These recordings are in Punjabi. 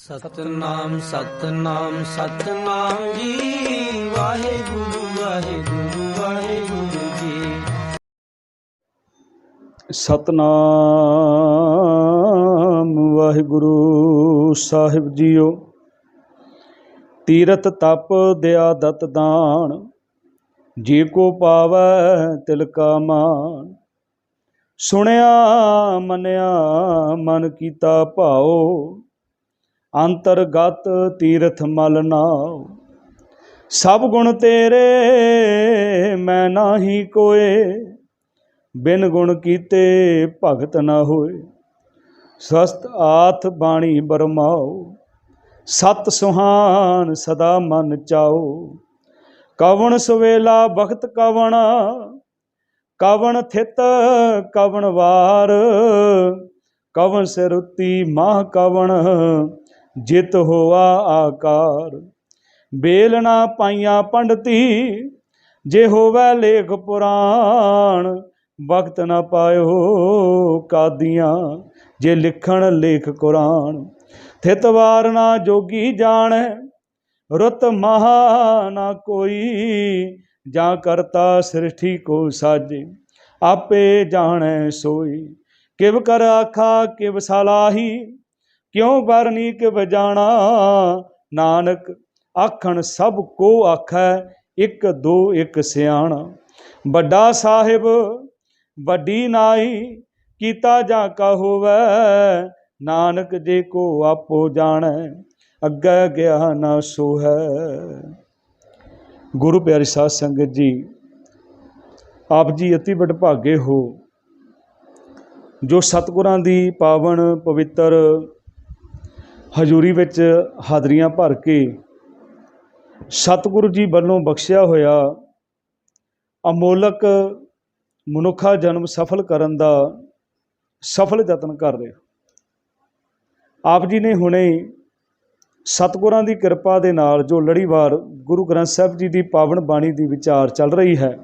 ਸਤਨਾਮ ਸਤਨਾਮ ਸਤਨਾਮ ਜੀ। ਵਾਹਿਗੁਰੂ ਵਾਹਿਗੁਰੂ ਵਾਹਿਗੁਰੂ ਜੀ। ਸਤਨਾਮ ਵਾਹਿਗੁਰੂ ਸਾਹਿਬ ਜੀਓ। ਤੀਰਥ ਤਪ ਦਿਆ ਦਤ ਦਾਨ, ਜੇ ਕੋ ਪਾਵੈ ਤਿਲ ਕਾ ਮਾਨ। ਸੁਣਿਆ, ਮੰਨਿਆ, ਮਨ ਕੀਤਾ ਭਾਉ ਅੰਤਰਗਤ ਤੀਰਥ ਮਲ ਨਾਉ। ਸਭ ਗੁਣ ਤੇਰੇ, ਮੈਂ ਨਾਹੀ ਕੋਏ। ਬਿਨ ਗੁਣ ਕੀਤੇ ਭਗਤ ਨਾ ਹੋਏ। ਸਸਤ ਆਥ ਬਾਣੀ ਬਰਮਾਓ ਸਤ ਸੁਹਾਨ ਸਦਾ ਮਨ ਚਾਓ ਕਵਣ ਸਵੇਲਾ ਬਖਤ ਕਵਣ। ਕਵਣ ਥਿਤ ਕਵਣ ਵਾਰ। ਕਵਣ ਸਿਰੁਤੀ ਮਾਹ ਕਵਣ। ਜਿਤ ਹੋਆ ਆਕਾਰ। ਬੇਲ ਨਾ ਪਾਈਆਂ ਪੰਡਤੀ, ਜੇ ਹੋਵੇ ਲੇਖ ਪੁਰਾਣ, ਵਕਤ ਨਾ ਪਾਇਓ ਕਾਦੀਆਂ, ਜੇ ਲਿਖਣ ਲੇਖ ਕੁਰਾਨ। ਥਿਤ ਵਾਰ ਨਾ ਜੋਗੀ ਜਾਣੈ, ਰੁੱਤ ਮਹਾ ਨਾ ਕੋਈ, ਜਾਂ ਕਰਤਾ ਸ੍ਰਿਸ਼ਟੀ ਕੋ ਸਾਜੇ। ਆਪੇ ਜਾਣੈ ਸੋਈ, ਕਿਵ ਕਰ ਆਖਾ, ਕਿਵ ਸਲਾਹੀ ਕਿਉ ਬਰਨੀਕ ਕਿਵ ਨਾਨਕ, ਆਖਣ ਸਭ ਕੋ ਆਖੈ, ਇੱਕ ਦੋ ਇੱਕ ਸਿਆਣਾ। ਵੱਡਾ ਸਾਹਿਬ, ਵੱਡੀ ਨਾਈ, ਕੀਤਾ ਜਾਂ ਕਾ ਹੋਵੈ? ਨਾਨਕ ਜੇ ਕੋ ਆਪੋ ਜਾਣੈ, ਅੱਗੇ ਗਿਆ ਨਾ ਸੋਹੈ। ਗੁਰੂ ਪਿਆਰੀ ਸਾਧ ਸੰਗਤ ਜੀ, ਆਪ ਜੀ ਅਤੀ ਵਡਭਾਗੇ ਹੋ, ਜੋ ਸਤਿਗੁਰਾਂ ਦੀ ਪਾਵਨ ਪਵਿੱਤਰ ਹਜ਼ੂਰੀ ਵਿੱਚ ਹਾਜ਼ਰੀਆਂ ਭਰ ਕੇ ਸਤਿਗੁਰੂ ਜੀ ਵੱਲੋਂ ਬਖਸ਼ਿਆ ਹੋਇਆ ਅਮੋਲਕ ਮਨੁੱਖਾ ਜਨਮ ਸਫਲ ਕਰਨ ਦਾ ਸਫਲ ਯਤਨ ਕਰ ਰਹੇ। ਆਪ ਜੀ ਨੇ ਹੁਣੇ ਸਤਿਗੁਰਾਂ ਦੀ ਕਿਰਪਾ ਦੇ ਨਾਲ ਜੋ ਲੜੀਵਾਰ ਗੁਰੂ ਗ੍ਰੰਥ ਸਾਹਿਬ ਜੀ ਦੀ ਪਾਵਨ ਬਾਣੀ ਦੀ ਵਿਚਾਰ ਚੱਲ ਰਹੀ ਹੈ,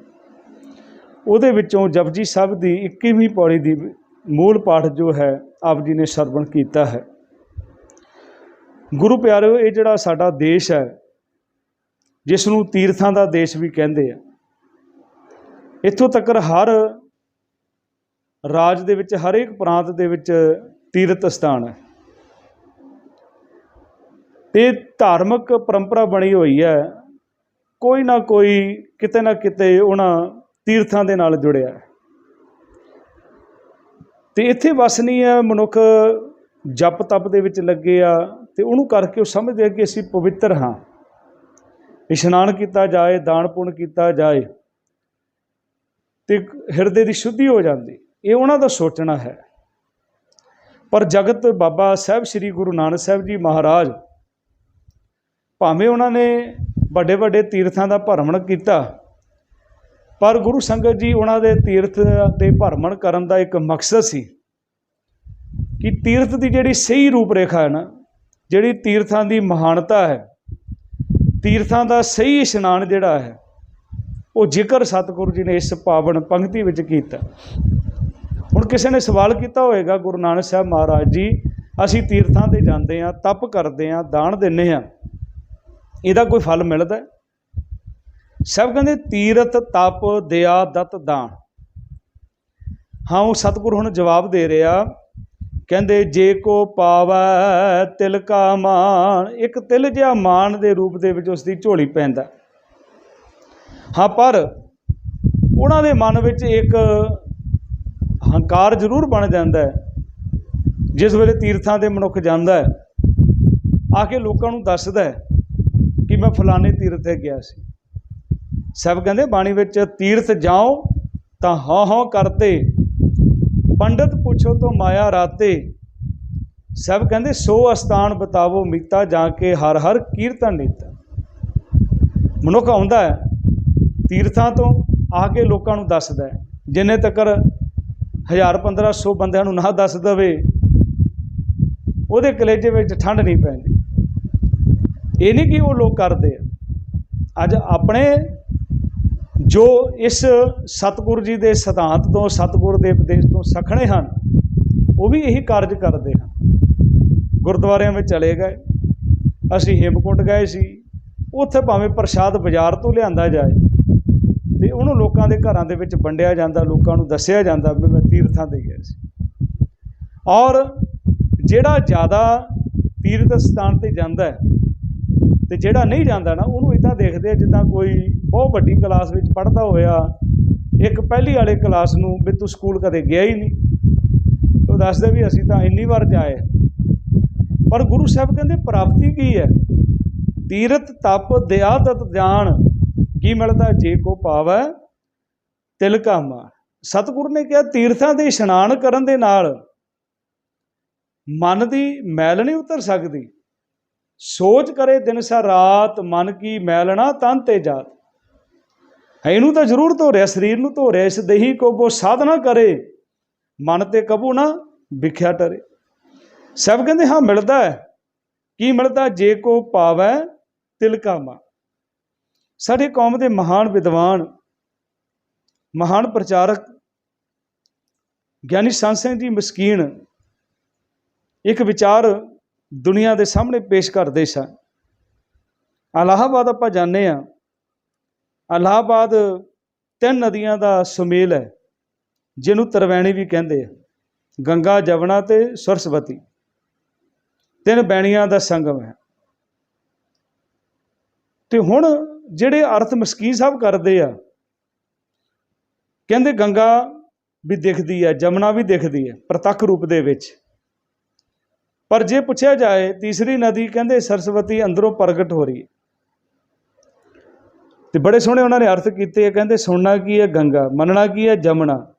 ਉਹਦੇ ਵਿੱਚੋਂ ਜਪਜੀ ਸਾਹਿਬ ਦੀ 21ਵੀਂ ਪੌੜੀ ਦੀ ਮੂਲ ਪਾਠ ਜੋ ਹੈ, ਆਪ ਜੀ ਨੇ ਸਰਵਣ ਕੀਤਾ ਹੈ। ਗੁਰੂ ਪਿਆਰਿਓ ਇਹ ਜਿਹੜਾ ਸਾਡਾ ਦੇਸ਼ ਹੈ ਜਿਸ ਨੂੰ ਤੀਰਥਾਂ ਦਾ ਦੇਸ਼ ਵੀ ਕਹਿੰਦੇ ਆ, ਇੱਥੋਂ ਤੱਕ ਹਰ ਰਾਜ ਦੇ ਵਿੱਚ, ਹਰੇਕ ਪ੍ਰਾਂਤ ਦੇ ਵਿੱਚ ਤੀਰਥ ਸਥਾਨ ਹੈ। ਤੇ ਧਾਰਮਿਕ ਪਰੰਪਰਾ ਬਣੀ ਹੋਈ ਹੈ, ਕੋਈ ਨਾ ਕੋਈ, ਕਿਤੇ ਨਾ ਕਿਤੇ ਉਹਨਾਂ ਤੀਰਥਾਂ ਦੇ ਨਾਲ ਜੁੜਿਆ ਹੈ। ਤੇ ਇੱਥੇ ਵਸ ਨਹੀਂ ਹੈ, ਮਨੁੱਖ ਜਪ ਤਪ ਦੇ ਵਿੱਚ ਲੱਗੇ ਆ ਤੇ ਉਹਨੂੰ ਕਰਕੇ ਉਹ ਸਮਝਦੇ ਆ ਕਿ ਅਸੀਂ ਪਵਿੱਤਰ ਹਾਂ। ਇਸ਼ਨਾਨ ਕੀਤਾ ਜਾਏ, ਦਾਨ ਪੁੰਨ ਕੀਤਾ ਜਾਏ, ਤੇ ਹਿਰਦੇ ਦੀ ਸ਼ੁੱਧੀ ਹੋ ਜਾਂਦੀ। ਇਹ ਉਹਨਾਂ ਦਾ ਸੋਚਣਾ ਹੈ। ਪਰ ਜਗਤ ਬਾਬਾ ਸਾਹਿਬ ਸ੍ਰੀ ਗੁਰੂ ਨਾਨਕ ਸਾਹਿਬ ਜੀ ਮਹਾਰਾਜ ਭਾਵੇਂ ਉਹਨਾਂ ਨੇ ਵੱਡੇ ਵੱਡੇ ਤੀਰਥਾਂ ਦਾ ਭਰਮਣ ਕੀਤਾ, ਪਰ ਗੁਰੂ ਸੰਗਤ ਜੀ ਉਹਨਾਂ ਦੇ ਤੀਰਥ 'ਤੇ ਭਰਮਣ ਕਰਨ ਦਾ ਇੱਕ ਮਕਸਦ ਸੀ ਕਿ ਤੀਰਥ ਦੀ ਜਿਹੜੀ ਸਹੀ ਰੂਪ ਰੇਖਾ ਹੈ ਨਾ ਜਿਹੜੀ ਤੀਰਥਾਂ ਦੀ ਮਹਾਨਤਾ ਹੈ, ਤੀਰਥਾਂ ਦਾ ਸਹੀ ਇਸ਼ਨਾਨ ਜਿਹੜਾ ਹੈ, ਉਹ ਜ਼ਿਕਰ ਸਤਿਗੁਰੂ ਜੀ ਨੇ ਇਸ ਪਾਵਨ ਪੰਕਤੀ ਵਿੱਚ ਕੀਤਾ। ਹੁਣ ਕਿਸੇ ਨੇ ਸਵਾਲ ਕੀਤਾ ਹੋਵੇਗਾ ਗੁਰੂ ਨਾਨਕ ਸਾਹਿਬ ਮਹਾਰਾਜ ਜੀ, ਅਸੀਂ ਤੀਰਥਾਂ ਤੇ ਜਾਂਦੇ ਆ ਤਪ ਕਰਦੇ ਆ ਦਾਨ ਦਿੰਨੇ ਆ ਇਹਦਾ ਕੋਈ ਫਲ ਮਿਲਦਾ ਸਭ ਕਹਿੰਦੇ ਤੀਰਥ, ਤਪ, ਦਇਆ, ਦਤ, ਦਾਨ। ਹਾਂ, ਉਹ ਸਤਿਗੁਰੂ ਹੁਣ ਜਵਾਬ ਦੇ ਰਿਹਾ ਕਹਿੰਦੇ, ਜੇ ਕੋ ਪਾਵੈ ਤਿਲ ਕਾ ਮਾਨ ਇੱਕ ਤਿਲ ਜਿਹਾ ਮਾਨ ਦੇ ਰੂਪ ਦੇ ਵਿੱਚ ਉਸ ਦੀ ਝੋਲੀ ਪੈਂਦਾ। ਹਾਂ, ਪਰ ਉਹਨਾਂ ਦੇ ਮਨ ਵਿੱਚ ਇੱਕ ਹੰਕਾਰ ਜ਼ਰੂਰ ਬਣ ਜਾਂਦਾ ਹੈ, ਜਿਸ ਵੇਲੇ ਤੀਰਥਾਂ ਤੇ ਮਨੁੱਖ ਜਾਂਦਾ ਹੈ, ਆ ਕੇ ਲੋਕਾਂ ਨੂੰ ਦੱਸਦਾ ਹੈ ਕਿ ਮੈਂ ਫਲਾਣੇ ਤੀਰਥ ਤੇ ਗਿਆ ਸੀ। ਸਭ ਕਹਿੰਦੇ, ਬਾਣੀ ਵਿੱਚ ਤੀਰਥ ਜਾਓ ਤਾਂ ਹਾਂ ਹਾਂ ਕਰਤੇ ਪੰਡਤ ਪੁੱਛੋ ਤੋਂ ਮਾਇਆ ਰਾਤੇ। ਸਭ ਕਹਿੰਦੇ, ਸੋ ਅਸਥਾਨ ਬਤਾਵੋ ਮੀਤਾ ਜਾ ਕੇ ਹਰ ਹਰ ਕੀਰਤਨ ਨੀਤਾ। ਮਨੁੱਖ ਆਉਂਦਾ ਹੈ, ਤੀਰਥਾਂ ਤੋਂ ਆ ਕੇ ਲੋਕਾਂ ਨੂੰ ਦੱਸਦਾ ਹੈ, ਜਿੰਨੇ ਤੱਕਰ 1000 1500 ਬੰਦਿਆਂ ਨੂੰ ਨਾ ਦੱਸ ਦਵੇ, ਉਹਦੇ ਕਲੇਜੇ ਵਿੱਚ ਠੰਡ ਨਹੀਂ ਪੈਂਦੀ। ਇਹ ਨਹੀਂ ਕਿ ਉਹ ਲੋਕ ਕਰਦੇ ਆ। ਅੱਜ ਆਪਣੇ ਜੋ ਇਸ ਸਤਿਗੁਰੂ ਜੀ ਦੇ ਸਿਧਾਂਤ ਤੋਂ, ਸਤਿਗੁਰ ਦੇ ਉਪਦੇਸ਼ ਤੋਂ ਸਖਣੇ ਹਨ, ਉਹ ਵੀ ਇਹੀ ਕਾਰਜ ਕਰਦੇ ਹਨ। ਗੁਰਦੁਆਰਿਆਂ ਵਿੱਚ ਚਲੇ ਗਏ, ਅਸੀਂ ਹੇਮਕੁੰਟ ਗਏ ਸੀ, ਉੱਥੇ ਭਾਵੇਂ ਪ੍ਰਸ਼ਾਦ ਬਾਜ਼ਾਰ ਤੋਂ ਲਿਆਂਦਾ ਜਾਏ, ਤੇ ਉਹਨੂੰ ਲੋਕਾਂ ਦੇ ਘਰਾਂ ਦੇ ਵਿੱਚ ਵੰਡਿਆ ਜਾਂਦਾ, ਲੋਕਾਂ ਨੂੰ ਦੱਸਿਆ ਜਾਂਦਾ ਵੀ ਮੈਂ ਤੀਰਥਾਂ ਤੇ ਗਿਆ ਸੀ। ਔਰ ਜਿਹੜਾ ਜ਼ਿਆਦਾ ਤੀਰਥ ਸਥਾਨ ਤੇ ਜਾਂਦਾ ਹੈ ਤੇ ਜਿਹੜਾ ਨਹੀਂ ਜਾਂਦਾ ਨਾ, ਉਹਨੂੰ ਇਦਾਂ ਦੇਖਦੇ ਜਿੱਦਾਂ ਕੋਈ ਬਹੁਤ ਵੱਡੀ ਕਲਾਸ ਵਿੱਚ ਪੜ੍ਹਦਾ ਹੋਇਆ, ਇੱਕ ਪਹਿਲੀ ਵਾਲੇ ਕਲਾਸ ਨੂੰ ਵੀ ਤੂੰ ਸਕੂਲ ਕਦੇ ਗਿਆ ਹੀ ਨਹੀਂ। ਉਹ ਦੱਸਦੇ ਵੀ ਅਸੀਂ ਤਾਂ ਇੰਨੀ ਵਾਰ ਜਾਏ। ਪਰ ਗੁਰੂ ਸਾਹਿਬ ਕਹਿੰਦੇ ਪ੍ਰਾਪਤੀ ਕੀ ਹੈ? ਤੀਰਥ, ਤਪ, ਦਇਆ, ਤਤ ਜਾਣ, ਕੀ ਮਿਲਦਾ? ਜੇ ਕੋ ਪਾਵੈ ਤਿਲ ਕਾਮਾ ਸਤਿਗੁਰ ਨੇ ਕਿਹਾ, ਤੀਰਥਾਂ ਦੇ ਇਸ਼ਨਾਨ ਕਰਨ ਦੇ ਨਾਲ ਮਨ ਦੀ ਮੈਲ ਨਹੀਂ ਉਤਰ ਸਕਦੀ। ਸੋਚ ਕਰੇ ਦਿਨ ਸਾ ਰਾਤ, ਮਨ ਕੀ ਮੈਲਣਾ ਤਨ ਤੇ ਜਾਤ। ਇਹਨੂੰ ਤਾਂ ਜ਼ਰੂਰ ਧੋ ਸਰੀਰ ਨੂੰ ਧੋ ਰਿਹਾ ਇਸ ਦਹੀ ਕੋ ਬੋ ਸਾਧਨਾ ਕਰੇ। ਮਨ ਤੇ ਕਬੂ ਨਾ ਵਿਖਿਆ ਟਰੇ। ਸਭ ਕਹਿੰਦੇ, ਹਾਂ, ਮਿਲਦਾ ਹੈ। ਕੀ ਮਿਲਦਾ? ਜੇ ਕੋ ਪਾਵੈ ਤਿਲਕਾ ਤਿਲਕਾਮਾ ਸਾਡੇ ਕੌਮ ਦੇ ਮਹਾਨ ਵਿਦਵਾਨ, ਮਹਾਨ ਪ੍ਰਚਾਰਕ, ਗਿਆਨੀ ਸੰਤ ਸਿੰਘ ਜੀ ਮਸਕੀਨ, ਇੱਕ ਵਿਚਾਰ ਦੁਨੀਆ ਦੇ ਸਾਹਮਣੇ ਪੇਸ਼ ਕਰਦੇ ਸਨ। ਅਲਾਹਾਬਾਦ ਆਪਾਂ ਜਾਣਦੇ ਆ ਅਲਾਹਾਬਾਦ ਤਿੰਨ ਨਦੀਆਂ ਦਾ ਸੁਮੇਲ ਹੈ, ਜਿਹਨੂੰ ਤਰਵੈਣੀ ਵੀ ਕਹਿੰਦੇ ਆ। ਗੰਗਾ, ਜਮਨਾ ਤੇ ਸਰਸਵਤੀ। ਤਿੰਨ ਬੈਣੀਆਂ ਦਾ ਸੰਗਮ ਹੈ। ਤੇ ਹੁਣ ਜਿਹੜੇ ਅਰਥ ਮਸਕੀਨ ਸਾਹਿਬ ਕਰਦੇ ਆ, ਕਹਿੰਦੇ ਗੰਗਾ ਵੀ ਦਿਖਦੀ ਹੈ, ਜਮਨਾ ਵੀ ਦਿਖਦੀ ਹੈ, ਪ੍ਰਤੱਖ ਰੂਪ ਦੇ ਵਿੱਚ। ਪਰ ਜੇ ਪੁੱਛਿਆ ਜਾਏ, ਤੀਸਰੀ ਨਦੀ ਕਹਿੰਦੇ ਸਰਸਵਤੀ ਅੰਦਰੋਂ ਪ੍ਰਗਟ ਹੋ ਰਹੀ ਹੈ। ਤੇ ਬੜੇ ਸੋਹਣੇ ਉਹਨਾਂ ਨੇ ਅਰਥ ਕੀਤੇ ਆ ਕਹਿੰਦੇ ਸੁਣਨਾ ਕੀ ਹੈ ਗੰਗਾ, ਮੰਨਣਾ ਕੀ ਹੈ ਜਮਣਾ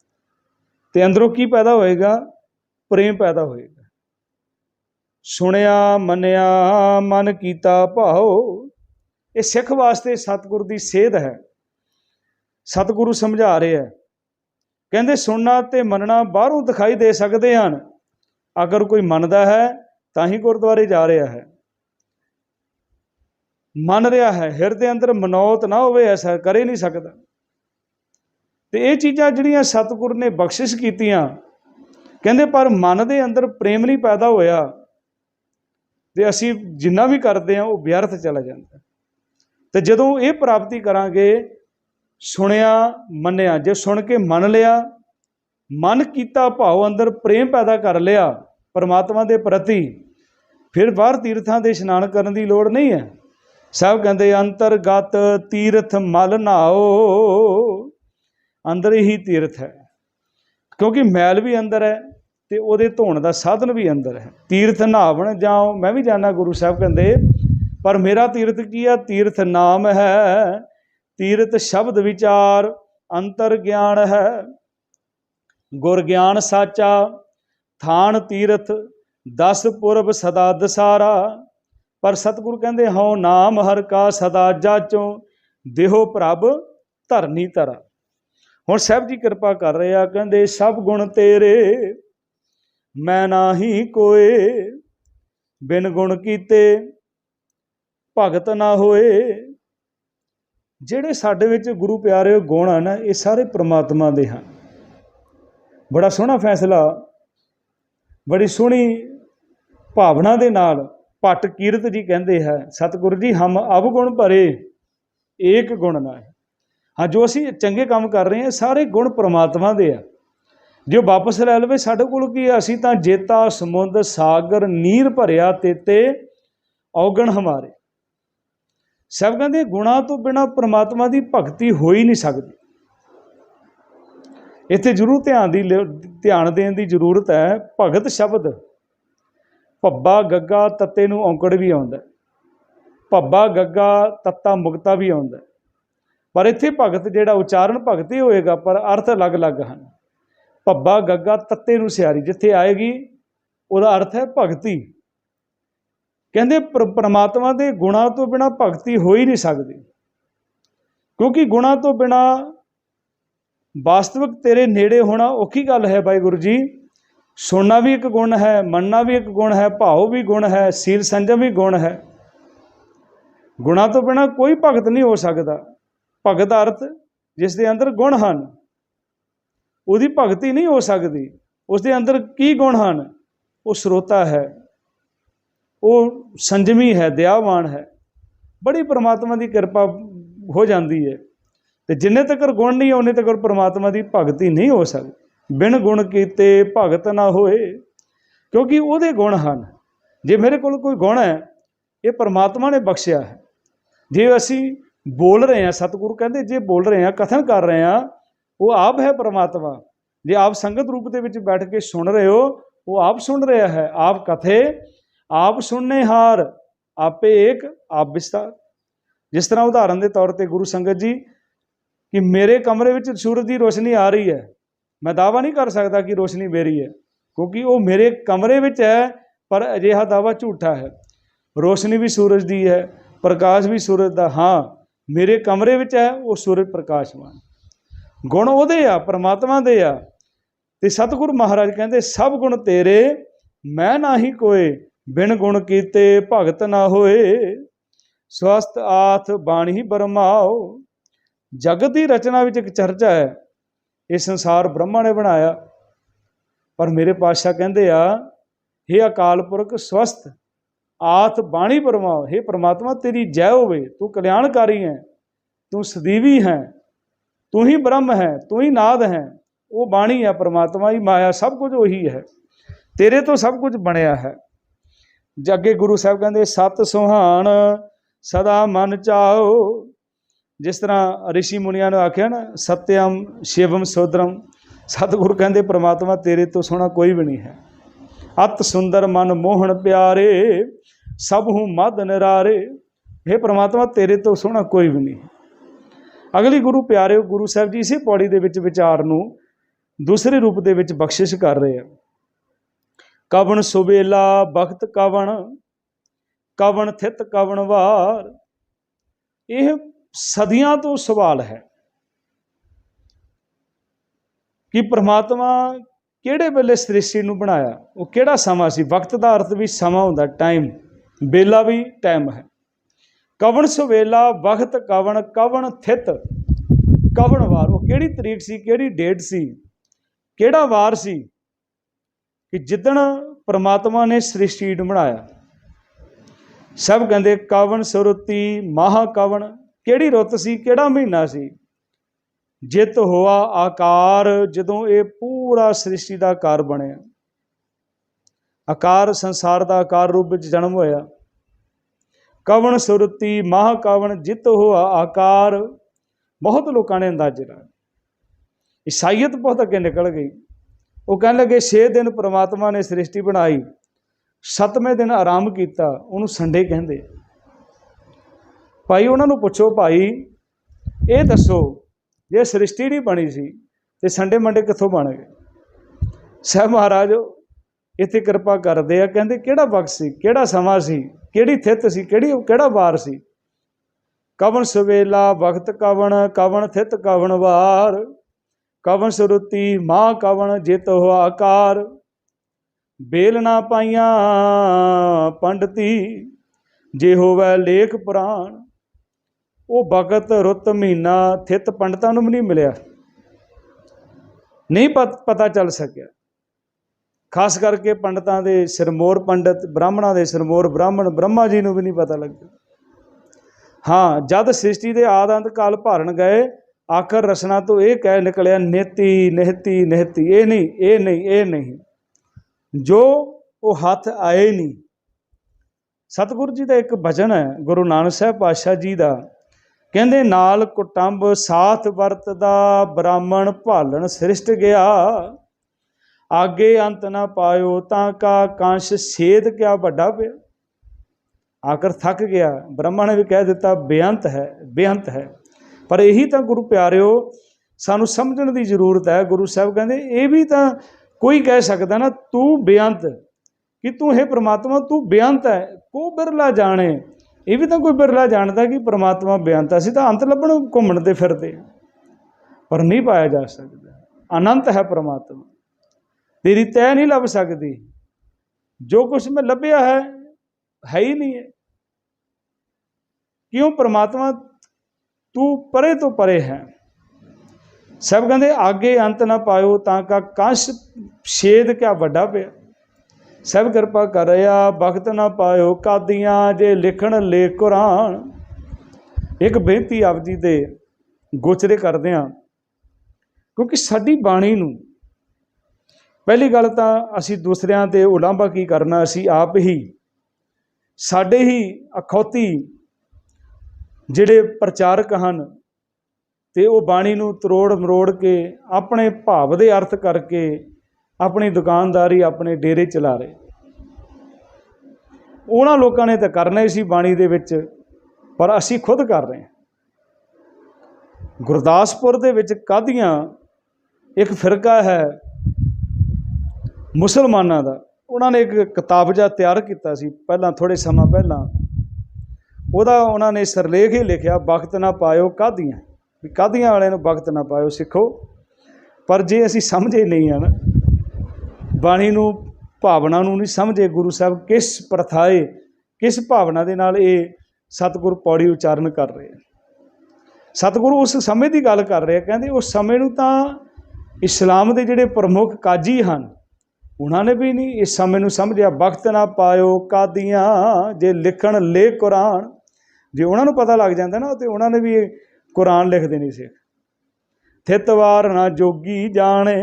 ਤੇ ਅੰਦਰੋਂ ਕੀ ਪੈਦਾ ਹੋਏਗਾ? ਪ੍ਰੇਮ ਪੈਦਾ ਹੋਏਗਾ। ਸੁਣਿਆ, ਮੰਨਿਆ, ਮਨ ਕੀਤਾ ਭਾਉ, ਇਹ ਸਿੱਖ ਵਾਸਤੇ ਸਤਿਗੁਰ ਦੀ ਸੇਧ ਹੈ। ਸਤਿਗੁਰੂ ਸਮਝਾ ਰਿਹਾ ਕਹਿੰਦੇ ਸੁਣਨਾ ਤੇ ਮੰਨਣਾ ਬਾਹਰੋਂ ਦਿਖਾਈ ਦੇ ਸਕਦੇ ਹਨ ਅਗਰ ਕੋਈ ਮੰਨਦਾ ਹੈ, ਤਾਂ ਹੀ ਗੁਰਦੁਆਰੇ ਜਾ ਰਿਹਾ ਹੈ। ਮੰਨ ਰਿਹਾ ਹੈ, ਹਿਰਦੇ ਅੰਦਰ ਮਨੋਤ ਨਾ ਹੋਵੇ, ਐਸਾ ਕਰੇ ਨਹੀਂ ਸਕਦਾ। ਤੇ ਇਹ ਚੀਜ਼ਾਂ ਜਿਹੜੀਆਂ ਸਤਿਗੁਰ ਨੇ ਬਖਸ਼ਿਸ਼ ਕੀਤੀਆਂ, ਕਹਿੰਦੇ ਪਰ ਮਨ ਦੇ ਅੰਦਰ ਪ੍ਰੇਮ ਨਹੀਂ ਪੈਦਾ ਹੋਇਆ। ਤੇ ਅਸੀਂ ਜਿੰਨਾ ਵੀ ਕਰਦੇ ਆ ਉਹ ਵਿਅਰਥ ਚਲਾ ਜਾਂਦਾ ਤੇ ਜਦੋਂ ਇਹ ਪ੍ਰਾਪਤੀ ਕਰਾਂਗੇ, ਸੁਣਿਆ, ਮੰਨਿਆ, ਜੇ ਸੁਣ ਕੇ ਮੰਨ ਲਿਆ, ਮਨ ਕੀਤਾ ਭਾਵ ਅੰਦਰ ਪ੍ਰੇਮ ਪੈਦਾ ਕਰ ਲਿਆ ਪਰਮਾਤਮਾ ਦੇ ਪ੍ਰਤੀ ਫਿਰ ਬਾਹਰ ਤੀਰਥਾਂ ਦੇ ਇਸ਼ਨਾਨ ਕਰਨ ਦੀ ਲੋੜ ਨਹੀਂ ਹੈ। ਸਭ ਕਹਿੰਦੇ, ਅੰਤਰਗਤ ਤੀਰਥ ਮਲ ਨਾਓ। ਅੰਦਰ ਹੀ ਤੀਰਥ ਹੈ। ਕਿਉਂਕਿ ਮੈਲ ਵੀ ਅੰਦਰ ਹੈ ਤੇ ਉਹਦੇ ਧੋਣ ਦਾ ਸਾਧਨ ਵੀ ਅੰਦਰ ਹੈ। ਤੀਰਥ ਨਹਾਵਣ ਜਾਓ, ਮੈਂ ਵੀ ਜਾਣਾ ਗੁਰੂ ਸਾਹਿਬ ਕਹਿੰਦੇ, ਪਰ ਮੇਰਾ ਤੀਰਥ ਕੀ ਆ? ਤੀਰਥ ਨਾਮ ਹੈ, ਤੀਰਥ ਸ਼ਬਦ ਵਿਚਾਰ, ਅੰਤਰ ਗਿਆਨ ਹੈ। ਗੁਰ ਗਿਆਨ ਸਾਚਾ ਥਾਨ ਤੀਰਥ, ਦਸ ਪੁਰਬ ਸਦਾ ਦਸਾਰਾ। ਪਰ ਸਤਿਗੁਰੂ ਕਹਿੰਦੇ, ਹਉ ਨਾਮ ਹਰ ਕਾ ਸਦਾ ਜਾਚੋ, ਦੇਹੋ ਪ੍ਰਭ ਧਰਨੀ ਤਰਾ ਹੁਣ ਸਾਹਿਬ ਜੀ ਕਿਰਪਾ ਕਰ ਰਹੇ ਆ, ਕਹਿੰਦੇ, ਸਭ ਗੁਣ ਤੇਰੇ, ਮੈਂ ਨਾਹੀ ਕੋਏ, ਬਿਨ ਗੁਣ ਕੀਤੇ ਭਗਤ ਨਾ ਹੋਏ। ਜਿਹੜੇ ਸਾਡੇ ਵਿੱਚ ਗੁਰੂ ਪਿਆਰੇ ਗੁਣ ਹਨ, ਇਹ ਸਾਰੇ ਪ੍ਰਮਾਤਮਾ ਦੇ ਹਨ। ਬੜਾ ਸੋਹਣਾ ਫੈਸਲਾ ਬੜੀ ਸੋਹਣੀ ਭਾਵਨਾ ਦੇ ਨਾਲ ਭੱਟ ਕੀਰਤ ਜੀ ਕਹਿੰਦੇ ਹੈ, ਸਤਿਗੁਰ ਜੀ, ਹਮ ਅਵਗੁਣ ਭਰੇ, ਏਕ ਗੁਣ ਨਾ ਹੈ ਹਾਂ ਜੋ ਅਸੀਂ ਚੰਗੇ ਕੰਮ ਕਰ ਰਹੇ ਹਾਂ ਸਾਰੇ ਗੁਣ ਪ੍ਰਮਾਤਮਾ ਦੇ ਆ। ਜੋ ਵਾਪਸ ਲੈ ਲਵੇ ਸਾਡੇ ਕੋਲ ਕੀ ਹੈ ਅਸੀਂ ਤਾਂ ਜੇਤਾ, ਸਮੁੰਦ, ਸਾਗਰ, ਨੀਰ ਭਰਿਆ ਤੇਤੇ, ਔਗਣ ਹਮਾਰੇ। ਸਭ ਕਹਿੰਦੇ ਗੁਣਾ ਤੋਂ ਬਿਨਾ ਪ੍ਰਮਾਤਮਾ ਦੀ ਭਗਤੀ ਹੋ ਹੀ ਨਹੀਂ ਸਕਦੀ। ਇੱਥੇ ਜ਼ਰੂਰ ਧਿਆਨ ਦੀ ਲਿਓ- ਧਿਆਨ ਦੇਣ ਦੀ ਜ਼ਰੂਰਤ ਹੈ, ਭਗਤ ਸ਼ਬਦ। ਭੱਬਾ, ਗੱਗਾ, ਤੱਤੇ ਨੂੰ ਔਂਕੜ ਵੀ ਆਉਂਦਾ। ਭੱਬਾ, ਗੱਗਾ, ਤੱਤਾ, ਮੁਕਤਾ ਵੀ ਆਉਂਦਾ। ਪਰ ਇੱਥੇ ਭਗਤ ਜਿਹੜਾ ਉਚਾਰਨ ਭਗਤੀ ਹੋਏਗਾ, ਪਰ ਅਰਥ ਅਲੱਗ-ਅਲੱਗ ਹਨ। ਭੱਬਾ, ਗੱਗਾ, ਤੱਤੇ ਨੂੰ ਸਿਆਰੀ, ਜਿੱਥੇ ਆਏਗੀ, ਉਹਦਾ ਅਰਥ ਹੈ ਭਗਤੀ। ਕਹਿੰਦੇ ਪਰ- ਪ੍ਰਮਾਤਮਾ ਦੇ ਗੁਣਾ ਤੋਂ ਬਿਨਾ ਭਗਤੀ ਹੋ ਹੀ ਨਹੀਂ ਸਕਦੀ। ਕਿਉਂਕਿ ਗੁਣਾ ਤੋਂ ਬਿਨਾ ਵਾਸਤਵਿਕ ਤੇਰੇ ਨੇੜੇ ਹੋਣਾ ਔਖੀ ਗੱਲ ਹੈ ਬਾਈ ਗੁਰੂ ਜੀ। ਸੁਣਨਾ ਵੀ ਇੱਕ ਗੁਣ ਹੈ, ਮੰਨਣਾ ਵੀ ਇੱਕ ਗੁਣ ਹੈ, ਭਾਉ ਵੀ ਗੁਣ ਹੈ, ਸੀਲ ਸੰਜਮ ਵੀ ਗੁਣ ਹੈ। ਗੁਣਾ ਤੋਂ ਬਿਨਾ ਕੋਈ ਭਗਤ ਨਹੀਂ ਹੋ ਸਕਦਾ। ਭਗਤ ਅਰਥ ਜਿਸ ਦੇ ਅੰਦਰ ਗੁਣ ਹਨ, ਉਹਦੀ ਭਗਤੀ ਨਹੀਂ ਹੋ ਸਕਦੀ। ਉਸ ਦੇ ਅੰਦਰ ਕੀ ਗੁਣ ਹਨ? ਉਹ ਸਰੋਤਾ ਹੈ। ਉਹ ਸੰਜਮੀ ਹੈ ਦਇਆਵਾਨ ਹੈ। ਬੜੀ ਪ੍ਰਮਾਤਮਾ ਦੀ ਕਿਰਪਾ ਹੋ ਜਾਂਦੀ ਹੈ। ਤੇ ਜਿੰਨੇ ਤੱਕ ਗੁਣ ਨਹੀਂ ਉਹਨੇ ਤੱਕ ਪ੍ਰਮਾਤਮਾ ਦੀ ਭਗਤੀ ਨਹੀਂ ਹੋ ਸਕਦੀ। ਬਿਨ ਗੁਣ ਕੀਤੇ ਭਗਤ ਨਾ ਹੋਏ, ਕਿਉਂਕਿ ਉਹਦੇ ਗੁਣ ਹਨ। ਜੇ ਮੇਰੇ ਕੋਲ ਕੋਈ ਗੁਣ ਹੈ, ਇਹ ਪ੍ਰਮਾਤਮਾ ਨੇ ਬਖਸ਼ਿਆ ਹੈ। ਜੇ ਅਸੀਂ ਬੋਲ ਰਹੇ ਹਾਂ, ਸਤਿਗੁਰੂ ਕਹਿੰਦੇ, ਜੇ ਬੋਲ ਰਹੇ ਹਾਂ, ਕਥਨ ਕਰ ਰਹੇ ਹਾਂ, ਉਹ ਆਪ ਹੈ ਪ੍ਰਮਾਤਮਾ। ਜੇ ਆਪ ਸੰਗਤ ਰੂਪ ਦੇ ਵਿੱਚ ਬੈਠ ਕੇ ਸੁਣ ਰਹੇ ਹੋ, ਉਹ ਆਪ ਸੁਣ ਰਿਹਾ ਹੈ। ਆਪ ਕਥੇ, ਆਪ ਸੁਣਨੇ ਹਾਰ, ਆਪੇ ਏਕ, ਆਪ ਵਿਸਤਾਰ ਜਿਸ ਤਰ੍ਹਾਂ ਉਦਾਹਰਨ ਦੇ ਤੌਰ ਤੇ ਗੁਰੂ ਸੰਗਤ ਜੀ ਕਿ ਮੇਰੇ ਕਮਰੇ ਵਿੱਚ ਸੂਰਜ ਦੀ ਰੋਸ਼ਨੀ ਆ ਰਹੀ ਹੈ। ਮੈਂ ਦਾਵਾ ਨਹੀਂ ਕਰ ਸਕਦਾ ਕਿ ਰੋਸ਼ਨੀ ਮੇਰੀ ਹੈ, ਕਿਉਂਕਿ ਉਹ ਮੇਰੇ ਕਮਰੇ ਵਿੱਚ ਹੈ, ਪਰ ਅਜਿਹਾ ਦਾਵਾ ਝੂਠਾ ਹੈ। ਰੋਸ਼ਨੀ ਵੀ ਸੂਰਜ ਦੀ ਹੈ, ਪ੍ਰਕਾਸ਼ ਵੀ ਸੂਰਜ ਦਾ। ਹਾਂ, ਮੇਰੇ ਕਮਰੇ ਵਿੱਚ ਹੈ, ਉਹ ਸੂਰਜ ਪ੍ਰਕਾਸ਼ਮਾਨ ਗੁਣ ਉਹਦੇ ਆ, ਪ੍ਰਮਾਤਮਾ ਦੇ ਆ। ਤੇ ਸਤਿਗੁਰੂ ਮਹਾਰਾਜ ਕਹਿੰਦੇ, ਸਭ ਗੁਣ ਤੇਰੇ, ਮੈਂ ਨਾਹੀ ਕੋਏ, ਬਿਨ ਗੁਣ ਕੀਤੇ ਭਗਤ ਨਾ ਹੋਏ। ਸਵਸਤ ਆਥ ਬਾਣੀ ਬਰਮਾਓ। ਜਗਤ ਦੀ ਰਚਨਾ ਵਿੱਚ ਇੱਕ ਚਰਚਾ ਹੈ। ਇਹ ਸੰਸਾਰ ਬ੍ਰਹਮਾ ਨੇ ਬਣਾਇਆ। ਪਰ ਮੇਰੇ ਪਾਤਸ਼ਾਹ ਕਹਿੰਦੇ ਆ हे ਅਕਾਲ ਪੁਰਖ ਸਵਸਤ ਆਥ ਬਾਣੀ ਪਰਮਾਓ हे ਪ੍ਰਮਾਤਮਾ, ਤੇਰੀ ਜੈ ਹੋਵੇ। ਤੂੰ ਕਲਿਆਣਕਾਰੀ ਹੈ, ਤੂੰ ਸਦੀਵੀ ਹੈ, ਤੂੰ ਹੀ ਬ੍ਰਹਮ ਹੈ, ਤੂੰ ਹੀ ਨਾਦ ਹੈ। ਉਹ ਬਾਣੀ ਹੈ, ਪ੍ਰਮਾਤਮਾ ਹੀ ਮਾਇਆ, ਸਭ ਕੁਝ ਉਹੀ ਹੈ। ਤੇਰੇ ਤੋਂ ਸਭ ਕੁਝ ਬਣਿਆ ਹੈ। ਜੇ ਗੁਰੂ ਸਾਹਿਬ ਕਹਿੰਦੇ, ਸਤ ਸੁਹਾਣ, ਸਦਾ ਮਨ ਚਾਓ ਜਿਸ ਤਰ੍ਹਾਂ ਰਿਸ਼ੀ ਮੁਨੀਆਂ ਨੂੰ ਆਖਿਆ ਨਾ, ਸਤਿਅਮ ਸ਼ਿਵਮ ਸੋਦਰਮ, ਸਤਿਗੁਰੂ ਕਹਿੰਦੇ ਪ੍ਰਮਾਤਮਾ ਤੇਰੇ ਤੋਂ ਸੋਹਣਾ ਕੋਈ ਵੀ ਨਹੀਂ ਹੈ। ਅਤ ਸੁੰਦਰ ਮਨ ਮੋਹਣ ਪਿਆਰੇ, ਸਭ ਹੂੰ ਮਦ ਨਿਰਾਰੇ ਇਹ ਪ੍ਰਮਾਤਮਾ ਤੇਰੇ ਤੋਂ ਸੋਹਣਾ ਕੋਈ ਵੀ ਨਹੀਂ ਅਗਲੀ ਗੁਰੂ ਪਿਆਰਿਓ, ਗੁਰੂ ਸਾਹਿਬ ਜੀ ਇਸੇ ਪੌੜੀ ਦੇ ਵਿੱਚ ਵਿਚਾਰ ਨੂੰ ਦੂਸਰੇ ਰੂਪ ਦੇ ਵਿੱਚ ਬਖਸ਼ਿਸ਼ ਕਰ ਰਹੇ ਆ। ਕਵਣ ਸੁਬੇਲਾ ਬਖਤ ਕਵਣ ਕਵਣ ਥਿਤ ਕਵਣ ਵਾਰ, ਇਹ ਸਦੀਆਂ ਤੋਂ ਸਵਾਲ ਹੈ ਕਿ ਪ੍ਰਮਾਤਮਾ ਕਿਹੜੇ ਵੇਲੇ ਸ੍ਰਿਸ਼ਟੀ ਨੂੰ ਬਣਾਇਆ? ਉਹ ਕਿਹੜਾ ਸਮਾਂ ਸੀ? ਵਕਤ ਦਾ ਅਰਥ ਵੀ ਸਮਾਂ ਹੁੰਦਾ ਟਾਈਮ ਵੇਲਾ ਵੀ ਟਾਈਮ ਹੈ। ਕਵਣ ਸੁਵੇਲਾ ਵਕਤ ਕਵਣ ਕਵਣ ਥਿਤ। ਕਵਣ ਵਾਰ, ਉਹ ਕਿਹੜੀ ਤਰੀਕ ਸੀ, ਕਿਹੜੀ ਡੇਟ ਸੀ? ਕਿਹੜਾ ਵਾਰ ਸੀ ਕਿ ਜਿੱਦਣ ਪ੍ਰਮਾਤਮਾ ਨੇ ਸ੍ਰਿਸ਼ਟੀ ਨੂੰ ਬਣਾਇਆ? ਸਭ ਕਹਿੰਦੇ ਕਵਣ ਸੁਰਤੀ ਮਹਾ ਕਵਣ ਕਿਹੜੀ ਰੁੱਤ ਸੀ, ਕਿਹੜਾ ਮਹੀਨਾ ਸੀ? ਜਿਤ ਹੋਆ ਆਕਾਰ ਜਦੋਂ ਇਹ ਪੂਰਾ ਸ੍ਰਿਸ਼ਟੀ ਦਾ ਆਕਾਰ ਬਣਿਆ। ਆਕਾਰ ਸੰਸਾਰ ਦਾ ਆਕਾਰ ਰੂਪ ਵਿੱਚ ਜਨਮ ਹੋਇਆ। ਕਵਣ ਸੁਰਤੀ ਮਹਾ ਕਵਣ ਜਿਤ ਹੋਆ ਆਕਾਰ। ਬਹੁਤ ਲੋਕਾਂ ਨੇ ਅੰਦਾਜ਼ੇ ਲਾਇਆ ਈਸਾਈਅਤ ਬਹੁਤ ਅੱਗੇ ਨਿਕਲ ਗਈ। ਉਹ ਕਹਿਣ ਲੱਗੇ 6 ਦਿਨ ਪ੍ਰਮਾਤਮਾ ਨੇ ਸ੍ਰਿਸ਼ਟੀ ਬਣਾਈ, ਸੱਤਵੇਂ ਦਿਨ ਆਰਾਮ ਕੀਤਾ, ਉਹਨੂੰ ਸੰਡੇ ਕਹਿੰਦੇ ਭਾਈ, ਉਹਨਾਂ ਨੂੰ ਪੁੱਛੋ, ਭਾਈ, ਇਹ ਦੱਸੋ, ਜੇ ਸ੍ਰਿਸ਼ਟੀ ਨਹੀਂ ਬਣੀ ਸੀ, ਤੇ ਸੰਡੇ ਮੰਡੇ ਕਿੱਥੋਂ ਬਣ ਗਏ? ਸਾਹਿਬ ਮਹਾਰਾਜ, ਇੱਥੇ ਕਿਰਪਾ ਕਰਦੇ ਆ, ਕਹਿੰਦੇ ਕਿਹੜਾ ਵਕਤ ਸੀ, ਕਿਹੜਾ ਸਮਾਂ ਸੀ, ਕਿਹੜੀ ਥਿਤ ਸੀ, ਕਿਹੜੀ ਕਿਹੜਾ ਵਾਰ ਸੀ? ਕਵਨ ਸਵੇਲਾ ਵਕਤ ਕਵਨ ਕਵਨ ਥਿਤ ਕਵਨ ਵਾਰ? ਕਵਨ ਸੁਰਤੀ ਮਾਂ ਕਵਨ ਜਿਤ ਹੋ ਆਕਾਰ? ਬੇਲ ਨਾ ਪਾਈਆਂ ਪੰਡਤੀ, ਜੇ ਹੋਵੇ ਲੇਖ ਪੁਰਾਣ ਉਹ ਵਕਤ, ਰੁੱਤ, ਮਹੀਨਾ, ਥਿਤ ਪੰਡਤਾਂ ਨੂੰ ਵੀ ਨਹੀਂ ਮਿਲਿਆ। ਨਹੀਂ ਪਤ- ਪਤਾ ਚੱਲ ਸਕਿਆ। ਖਾਸ ਕਰਕੇ ਪੰਡਤਾਂ ਦੇ ਸਿਰਮੋਰ ਪੰਡਤ, ਬ੍ਰਾਹਮਣਾਂ ਦੇ ਸਿਰਮੋਰ ਬ੍ਰਾਹਮਣ, ਬ੍ਰਹਮਾ ਜੀ ਨੂੰ ਵੀ ਨਹੀਂ ਪਤਾ ਲੱਗਿਆ। ਹਾਂ, ਜਦ ਸ੍ਰਿਸ਼ਟੀ ਦੇ ਆਦ ਕਾਲ ਭਰਨ ਗਏ, ਆਖਰ ਰਸਨਾ ਤੋਂ ਇਹ ਕਹਿ ਨਿਕਲਿਆ, ਨੇਤੀ, ਨਹਿਤੀ ਨਹਿਤੀ, ਇਹ ਨਹੀਂ ਇਹ ਨਹੀਂ ਇਹ ਨਹੀਂ। ਜੋ ਉਹ ਹੱਥ ਆਏ ਨਹੀਂ। ਸਤਿਗੁਰੂ ਜੀ ਦਾ ਇੱਕ ਭਜਨ ਹੈ, ਗੁਰੂ ਨਾਨਕ ਸਾਹਿਬ ਪਾਤਸ਼ਾਹ ਜੀ ਦਾ। ਕਹਿੰਦੇ, ਨਾਲ ਕੁਟੰਬ ਸਾਥ ਵਰਤਦਾ, ਬ੍ਰਾਹਮਣ ਭਾਲਣ ਸ੍ਰਿਸ਼ਟ ਗਿਆ। ਆਗੇ ਅੰਤ ਨਾ ਪਾਇਓ ਤਾਂ ਕਾ ਕੰਸ਼ ਛੇਦ ਕਿਆ ਵੱਡਾ ਪਿਆ। ਆਖਰ ਥੱਕ ਗਿਆ। ਬ੍ਰਹਮਾ ਨੇ ਵੀ ਕਹਿ ਦਿੱਤਾ, ਬੇਅੰਤ ਹੈ ਬੇਅੰਤ ਹੈ। ਪਰ ਇਹੀ ਤਾਂ ਗੁਰੂ ਪਿਆਰਿਓ, ਸਾਨੂੰ ਸਮਝਣ ਦੀ ਜ਼ਰੂਰਤ ਹੈ। ਗੁਰੂ ਸਾਹਿਬ ਕਹਿੰਦੇ, ਇਹ ਵੀ ਤਾਂ ਕੋਈ ਕਹਿ ਸਕਦਾ ਨਾ, ਤੂੰ ਬੇਅੰਤ। ਕਿ ਤੂੰ ਹੈ ਪ੍ਰਮਾਤਮਾ, ਤੂੰ ਬੇਅੰਤ ਹੈ। ਕੋ ਬਿਰਲਾ ਜਾਣੇ? ਇਹ ਵੀ ਤਾਂ ਕੋਈ ਬਿਰਲਾ ਜਾਣਦਾ ਕਿ ਪ੍ਰਮਾਤਮਾ ਬੇਅੰਤ ਸੀ ਤਾਂ ਅੰਤ ਲੱਭਣ ਘੁੰਮਣ ਤੇ ਫਿਰਦੇ ਹਾਂ। ਪਰ ਨਹੀਂ ਪਾਇਆ ਜਾ ਸਕਦਾ। ਅਨੰਤ ਹੈ ਪ੍ਰਮਾਤਮਾ। ਤੇਰੀ ਤੈ ਨਹੀਂ ਲੱਭ ਸਕਦੀ। ਜੋ ਕੁਝ ਮੈਂ ਲੱਭਿਆ ਹੈ ਹੈ ਹੀ ਨਹੀਂ ਹੈ। ਕਿਉਂ ਪ੍ਰਮਾਤਮਾ ਤੂੰ ਪਰੇ ਤੋਂ ਪਰੇ ਹੈ? ਸਭ ਕਹਿੰਦੇ, ਆਗੇ ਅੰਤ ਨਾ ਪਾਇਓ ਤਾਂ ਕਾ ਕੰਸ਼ ਛੇਦ ਕਿਆ ਵੱਡਾ ਪਿਆ। ਸਭ ਕਿਰਪਾ ਕਰਿਆ, ਬਖਤ ਨਾ ਪਾਇਓ ਕਾਦੀਆਂ ਜੇ ਲਿਖਣ ਲੇ ਕੁਰਾਨ। ਇੱਕ ਬੇਨਤੀ ਆਪ ਜੀ ਦੇ ਗੋਚਰੇ ਕਰਦੇ ਹਾਂ, ਕਿਉਂਕਿ ਸਾਡੀ ਬਾਣੀ ਨੂੰ ਪਹਿਲੀ ਗੱਲ ਤਾਂ ਅਸੀਂ ਦੂਸਰਿਆਂ ਤੇ ਉਲਾਂਭਾ ਕੀ ਕਰਨਾ, ਅਸੀਂ ਆਪ ਹੀ, ਸਾਡੇ ਹੀ ਅਖੌਤੀ ਜਿਹੜੇ ਪ੍ਰਚਾਰਕ ਹਨ, ਤੇ ਉਹ ਬਾਣੀ ਨੂੰ ਤਰੋੜ ਮਰੋੜ ਕੇ ਆਪਣੇ ਭਾਵ ਦੇ ਅਰਥ ਕਰਕੇ ਆਪਣੀ ਦੁਕਾਨਦਾਰੀ ਆਪਣੇ ਡੇਰੇ ਚਲਾ ਰਹੇ। ਉਹਨਾਂ ਲੋਕਾਂ ਨੇ ਤਾਂ ਕਰਨਾ ਹੀ ਸੀ ਬਾਣੀ ਦੇ ਵਿੱਚ, ਪਰ ਅਸੀਂ ਖੁਦ ਕਰ ਰਹੇ ਹਾਂ। ਗੁਰਦਾਸਪੁਰ ਦੇ ਵਿੱਚ ਕਾਦੀਆਂ ਇੱਕ ਫਿਰਕਾ ਹੈ ਮੁਸਲਮਾਨਾਂ ਦਾ। ਉਹਨਾਂ ਨੇ ਇੱਕ ਕਿਤਾਬਜਾ ਤਿਆਰ ਕੀਤਾ ਸੀ ਪਹਿਲਾਂ ਥੋੜੇ ਸਮਾਂ ਪਹਿਲਾਂ। ਉਹਦਾ ਉਹਨਾਂ ਨੇ ਸਰਲੇਖ ਹੀ ਲਿਖਿਆ, ਵਕਤ ਨਾ ਪਾਇਓ ਕਾਦੀਆਂ। ਵੀ ਕਾਦੀਆਂ ਵਾਲਿਆਂ ਨੂੰ ਵਕਤ ਨਾ ਪਾਇਓ ਸਿੱਖੋ। ਪਰ ਜੇ ਅਸੀਂ ਸਮਝੇ ਨਹੀਂ ਹਨ ਬਾਣੀ ਨੂੰ, ਭਾਵਨਾ ਨੂੰ ਨਹੀਂ ਸਮਝੇ ਗੁਰੂ ਸਾਹਿਬ ਕਿਸ ਪ੍ਰਥਾਏ ਕਿਸ ਭਾਵਨਾ ਦੇ ਨਾਲ ਇਹ ਸਤਿਗੁਰ ਪੌੜੀ ਉਚਾਰਨ ਕਰ ਰਹੇ ਆ। ਸਤਿਗੁਰੂ ਉਸ ਸਮੇਂ ਦੀ ਗੱਲ ਕਰ ਰਹੇ ਆ, ਕਹਿੰਦੇ ਉਸ ਸਮੇਂ ਨੂੰ ਤਾਂ ਇਸਲਾਮ ਦੇ ਜਿਹੜੇ ਪ੍ਰਮੁੱਖ ਕਾਜੀ ਹਨ, ਉਹਨਾਂ ਨੇ ਵੀ ਨਹੀਂ ਇਸ ਸਮੇਂ ਨੂੰ ਸਮਝਿਆ। ਵਕਤ ਨਾ ਪਾਇਓ ਕਾਦੀਆਂ, ਜੇ ਲਿਖਣ ਲੇ ਕੁਰਾਨ। ਜੇ ਉਹਨਾਂ ਨੂੰ ਪਤਾ ਲੱਗ ਜਾਂਦਾ ਨਾ, ਤੇ ਉਹਨਾਂ ਨੇ ਵੀ ਇਹ ਕੁਰਾਨ ਲਿਖਦੇ ਨਹੀਂ ਸੀ। ਥਿਤਵਾਰ ਨਾ ਜੋਗੀ ਜਾਣੇ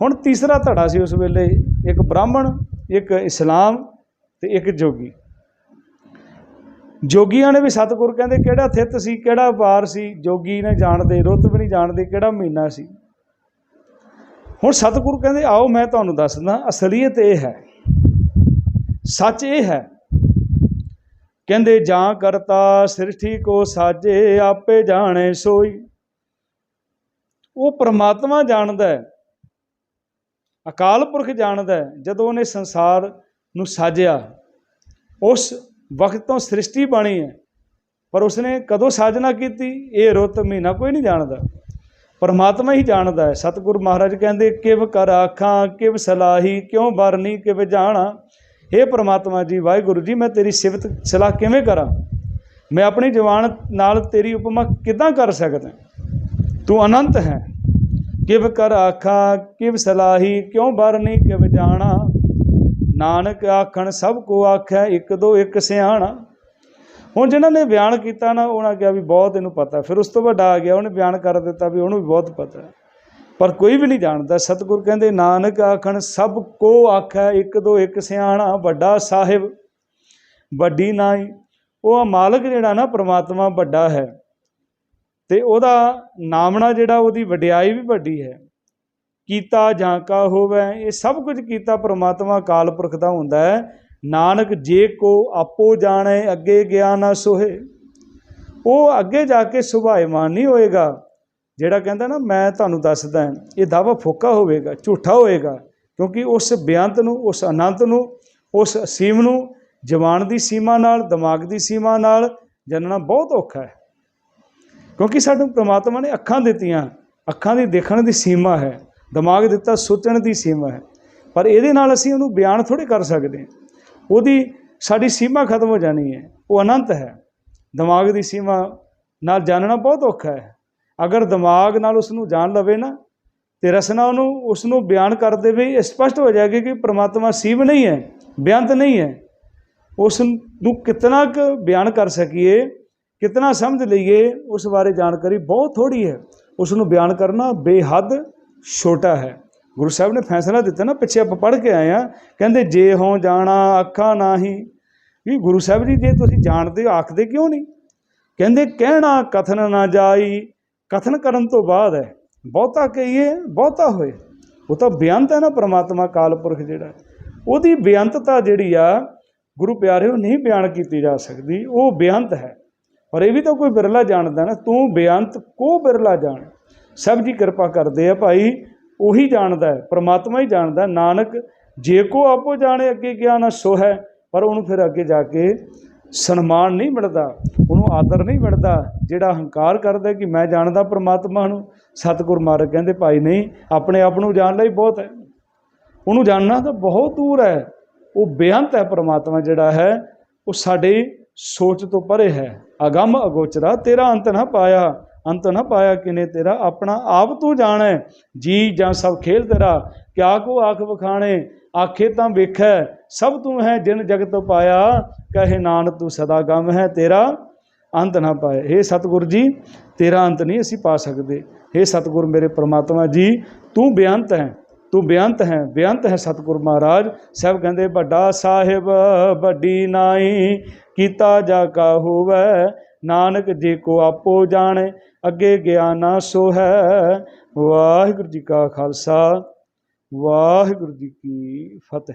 ਹੁਣ ਤੀਸਰਾ ਧੜਾ ਸੀ ਉਸ ਵੇਲੇ, ਇੱਕ ਬ੍ਰਾਹਮਣ, ਇੱਕ ਇਸਲਾਮ ਤੇ ਇੱਕ ਜੋਗੀ। ਜੋਗੀਆਂ ਨੇ ਵੀ ਸਤਿਗੁਰ ਕਹਿੰਦੇ ਕਿਹੜਾ ਥਿਤ ਸੀ, ਕਿਹੜਾ ਵਾਰ ਸੀ, ਜੋਗੀ ਨੇ ਜਾਣਦੇ, ਰੁੱਤ ਵੀ ਨਹੀਂ ਜਾਣਦੇ ਕਿਹੜਾ ਮਹੀਨਾ ਸੀ। ਹੁਣ ਸਤਿਗੁਰੂ ਕਹਿੰਦੇ, ਆਓ ਮੈਂ ਤੁਹਾਨੂੰ ਦੱਸਦਾ, ਅਸਲੀਅਤ ਇਹ ਹੈ, ਸੱਚ ਇਹ ਹੈ। ਕਹਿੰਦੇ, ਜਾਂ ਕਰਤਾ ਸ੍ਰਿਸ਼ਟੀ ਕੋ ਸਾਜੇ, ਆਪੇ ਜਾਣੇ ਸੋਈ। ਉਹ ਪ੍ਰਮਾਤਮਾ ਜਾਣਦਾ ਹੈ ਅਕਾਲ ਪੁਰਖ ਜਾਣਦਾ ਜਦੋਂ ਉਹਨੇ ਸੰਸਾਰ ਨੂੰ ਸਾਜਿਆ, ਉਸ ਵਕਤ ਤੋਂ ਸ੍ਰਿਸ਼ਟੀ ਬਣੀ ਹੈ। ਪਰ ਉਸਨੇ ਕਦੋਂ ਸਾਜਨਾ ਕੀਤੀ, ਇਹ ਰੁੱਤ ਮਹੀਨਾ ਕੋਈ ਨਹੀਂ ਜਾਣਦਾ। ਪਰਮਾਤਮਾ ਹੀ ਜਾਣਦਾ ਹੈ। ਸਤਿਗੁਰੂ ਮਹਾਰਾਜ ਕਹਿੰਦੇ, ਕਿਵ ਕਰ ਆਖਾਂ, ਕਿਵ ਸਲਾਹੀ, ਕਿਉਂ ਬਰਨੀ ਕਿਵ ਜਾਣਾ। हे ਪਰਮਾਤਮਾ ਜੀ, ਵਾਹਿਗੁਰੂ ਜੀ, ਮੈਂ ਤੇਰੀ ਸਿਫਤ, ਸਲਾਹ ਕਿਵੇਂ ਕਰਾਂ? ਮੈਂ ਆਪਣੀ ਜਵਾਨ ਨਾਲ ਤੇਰੀ ਉਪਮਾ ਕਿਦਾਂ ਕਰ ਸਕਦਾ? ਤੂੰ ਅਨੰਤ ਹੈ। ਕਿਵ ਕਰ ਆਖਾ, ਕਿਵ ਸਲਾਹੀ, ਕਿਉਂ ਬਰਨੀ ਕਿਵ ਜਾਣਾ? ਨਾਨਕ ਆਖਣ, ਸਭ ਕੋ ਆਖੈ, ਇੱਕ ਦੋ ਇੱਕ ਸਿਆਣਾ। ਹੁਣ ਜਿਨ੍ਹਾਂ ਨੇ ਬਿਆਨ ਕੀਤਾ ਨਾ, ਉਹਨਾਂ ਕਿਹਾ ਵੀ ਬਹੁਤ ਇਹਨੂੰ ਪਤਾ ਫਿਰ ਉਸ ਤੋਂ ਵੱਡਾ ਆ ਗਿਆ, ਉਹਨੇ ਬਿਆਨ ਕਰ ਦਿੱਤਾ ਵੀ ਉਹਨੂੰ ਵੀ ਬਹੁਤ ਪਤਾ ਪਰ ਕੋਈ ਵੀ ਨਹੀਂ ਜਾਣਦਾ। ਸਤਿਗੁਰ ਕਹਿੰਦੇ, ਨਾਨਕ ਆਖਣ, ਸਭ ਕੋ ਆਖੈ, ਇੱਕ ਦੋ ਇੱਕ ਸਿਆਣਾ, ਵੱਡਾ ਸਾਹਿਬ, ਵੱਡੀ ਨਾਈ। ਉਹ ਮਾਲਕ ਜਿਹੜਾ ਨਾ, ਪ੍ਰਮਾਤਮਾ ਵੱਡਾ ਹੈ। ਤੇ ਉਹਦਾ ਨਾਮਣਾ ਜਿਹੜਾ ਉਹਦੀ ਵਡਿਆਈ ਵੀ ਵੱਡੀ ਹੈ। ਕੀਤਾ ਜਾਂ ਕਾ ਹੋਵੇ, ਇਹ ਸਭ ਕੁਝ ਕੀਤਾ ਪ੍ਰਮਾਤਮਾ ਕਾਲ ਪੁਰਖ ਦਾ ਹੁੰਦਾ ਹੈ। ਨਾਨਕ ਜੇ ਕੋ ਆਪੋ ਜਾਣੇ, ਅੱਗੇ ਗਿਆ ਨਾ ਸੋਹੇ। ਉਹ ਅੱਗੇ ਜਾ ਕੇ ਸੁਭਾਏਮਾਨ ਨਹੀਂ ਹੋਏਗਾ। ਜਿਹੜਾ ਕਹਿੰਦਾ ਨਾ, ਮੈਂ ਤੁਹਾਨੂੰ ਦੱਸਦਾ ਇਹ ਦਾਵਾ ਫੋਕਾ ਹੋਵੇਗਾ, ਝੂਠਾ ਹੋਏਗਾ ਕਿਉਂਕਿ ਉਸ ਬਿਆੰਤ ਨੂੰ, ਉਸ ਅਨੰਤ ਨੂੰ, ਉਸ ਸੀਮ ਨੂੰ, ਜਵਾਨ ਦੀ ਸੀਮਾ ਨਾਲ, ਦਿਮਾਗ ਦੀ ਸੀਮਾ ਨਾਲ ਜਨਣਾ ਬਹੁਤ ਔਖਾ ਹੈ। ਕਿਉਂਕਿ ਸਾਨੂੰ ਪ੍ਰਮਾਤਮਾ ਨੇ ਅੱਖਾਂ ਦਿੱਤੀਆਂ, ਅੱਖਾਂ ਦੀ ਦੇਖਣ ਦੀ ਸੀਮਾ ਹੈ, ਦਿਮਾਗ ਦਿੱਤਾ ਸੋਚਣ ਦੀ ਸੀਮਾ ਹੈ। ਪਰ ਇਹਦੇ ਨਾਲ ਅਸੀਂ ਉਹਨੂੰ ਬਿਆਨ ਥੋੜੇ ਕਰ ਸਕਦੇ ਹਾਂ। ਉਹਦੀ ਸਾਡੀ ਸੀਮਾ ਖਤਮ ਹੋ ਜਾਣੀ ਹੈ, ਉਹ ਅਨੰਤ ਹੈ। ਦਿਮਾਗ ਦੀ ਸੀਮਾ ਨਾਲ ਜਾਣਨਾ ਬਹੁਤ ਔਖਾ ਹੈ। ਅਗਰ ਦਿਮਾਗ ਨਾਲ ਉਸ ਨੂੰ ਜਾਣ ਲਵੇ ਨਾ, ਤੇ ਰਸਨਾ ਉਹਨੂੰ ਉਸ ਨੂੰ ਬਿਆਨ ਕਰਦੇ ਵੀ ਇਹ ਸਪਸ਼ਟ ਹੋ ਜਾਏਗਾ ਕਿ ਪ੍ਰਮਾਤਮਾ ਸੀਮ ਨਹੀਂ ਹੈ, ਬਿਆੰਤ ਨਹੀਂ ਹੈ। ਉਸ ਨੂੰ ਕਿਤਨਾ ਕੁ ਬਿਆਨ ਕਰ ਸਕੀਏ ਕਿਤਨਾ ਸਮਝ ਲਈਏ, ਉਸ ਬਾਰੇ ਜਾਣਕਾਰੀ ਬਹੁਤ ਥੋੜੀ ਹੈ। ਉਸ ਨੂੰ ਬਿਆਨ ਕਰਨਾ ਬੇਹੱਦ ਛੋਟਾ ਹੈ। ਗੁਰੂ ਸਾਹਿਬ ਨੇ ਫੈਸਲਾ ਦਿੱਤਾ ਨਾ, ਪਿੱਛੇ ਆਪਾਂ ਪੜ੍ਹ ਕੇ ਆਏ ਆ ਕਹਿੰਦੇ, ਜੇ ਹੋ ਜਾਣਾ ਅੱਖਾਂ ਨਾਹੀ। ਵੀ ਗੁਰੂ ਸਾਹਿਬ ਜੀ, ਜੇ ਤੁਸੀਂ ਜਾਣਦੇ ਹੋ, ਆਖਦੇ ਕਿਉਂ ਨਹੀਂ? ਕਹਿੰਦੇ, ਕਹਿਣਾ ਕਥਨ ਨਾ ਜਾਈ। ਕਥਨ ਕਰਨ ਤੋਂ ਬਾਅਦ ਹੈ। ਬਹੁਤਾ ਕਹੀਏ, ਬਹੁਤਾ ਹੋਏ। ਉਹ ਤਾਂ ਬੇਅੰਤ ਹੈ ਨਾ, ਪ੍ਰਮਾਤਮਾ ਕਾਲ ਪੁਰਖ ਜਿਹੜਾ। ਉਹਦੀ ਬੇਅੰਤਤਾ ਜਿਹੜੀ ਆ, ਗੁਰੂ ਪਿਆਰਿਓ, ਨਹੀਂ ਬਿਆਨ ਕੀਤੀ ਜਾ ਸਕਦੀ। ਉਹ ਬੇਅੰਤ ਹੈ। ਪਰ ਇਹ ਵੀ ਤਾਂ ਕੋਈ ਬਿਰਲਾ ਜਾਣਦਾ ਨਾ, ਤੂੰ ਬੇਅੰਤ ਕੋ ਬਿਰਲਾ ਜਾਣ? ਸਭ ਜੀ ਕਿਰਪਾ ਕਰਦੇ ਆ ਭਾਈ, ਉਹੀ ਜਾਣਦਾ ਹੈ, ਪ੍ਰਮਾਤਮਾ ਹੀ ਜਾਣਦਾ ਨਾਨਕ, ਜੇ ਕੋ ਆਪੋ ਜਾਣੇ ਅੱਗੇ ਗਿਆ ਨਾ ਸੋ ਹੈ, ਪਰ ਉਹਨੂੰ ਫਿਰ ਅੱਗੇ ਜਾ ਕੇ ਸਨਮਾਨ ਨਹੀਂ ਮਿਲਦਾ, ਉਹਨੂੰ ਆਦਰ ਨਹੀਂ ਮਿਲਦਾ, ਜਿਹੜਾ ਹੰਕਾਰ ਕਰਦਾ ਕਿ ਮੈਂ ਜਾਣਦਾ ਪ੍ਰਮਾਤਮਾ ਨੂੰ, ਸਤਿਗੁਰ ਮਾਰਗ ਕਹਿੰਦੇ, ਭਾਈ ਨਹੀਂ, ਆਪਣੇ ਆਪ ਨੂੰ ਜਾਣ ਲਈ ਬਹੁਤ ਹੈ। ਉਹਨੂੰ ਜਾਣਨਾ ਤਾਂ ਬਹੁਤ ਦੂਰ ਹੈ। ਉਹ ਬੇਅੰਤ ਹੈ ਪ੍ਰਮਾਤਮਾ ਜਿਹੜਾ ਹੈ, ਉਹ ਸਾਡੇ ਸੋਚ ਤੋਂ ਪਰੇ ਹੈ। ਅਗੰਮ ਅਗੋਚਰਾ, ਤੇਰਾ ਅੰਤ ਨਾ ਪਾਇਆ। ਅੰਤ ਨਾ ਪਾਇਆ ਕਿਨੇ ਤੇਰਾ? ਆਪਣਾ ਆਪ ਤੂੰ ਜਾਣੈ। ਜੀ ਜਾਂ ਸਭ ਖੇਲ ਤੇਰਾ। ਕਿਆ ਕੋ ਆਖ ਵਖਾਣੇ? ਆਖੇ ਤਾਂ ਵੇਖੈ, ਸਭ ਤੂੰ ਹੈ ਜਿਨ ਜਗਤ ਪਾਇਆ। ਕਹੇ ਨਾਨਕ, ਤੂੰ ਸਦਾ ਗਮ ਹੈ ਤੇਰਾ। ਅੰਤ ਨਾ ਪਾਏ हे ਸਤਿਗੁਰ ਜੀ, ਤੇਰਾ ਅੰਤ ਨਹੀਂ ਅਸੀਂ ਪਾ ਸਕਦੇ। हे ਸਤਿਗੁਰ ਮੇਰੇ ਪ੍ਰਮਾਤਮਾ ਜੀ, ਤੂੰ ਬੇਅੰਤ ਹੈ। ਤੂੰ ਬੇਅੰਤ ਹੈ। ਬੇਅੰਤ ਹੈ ਸਤਿਗੁਰ ਮਹਾਰਾਜ। ਸਭ ਕਹਿੰਦੇ, ਵੱਡਾ ਸਾਹਿਬ, ਵੱਡੀ ਨਾਈ। ਕੀਤਾ ਜਾ ਕਾ ਹੋਵੇ। ਨਾਨਕ ਜੇ ਕੋ ਆਪੋ ਜਾਣੇ, ਅੱਗੇ ਗਿਆਨਾ ਸੋ ਹੈ। ਵਾਹਿਗੁਰੂ ਜੀ ਕਾ ਖਾਲਸਾ, ਵਾਹਿਗੁਰੂ ਜੀ ਕੀ ਫਤਿਹ।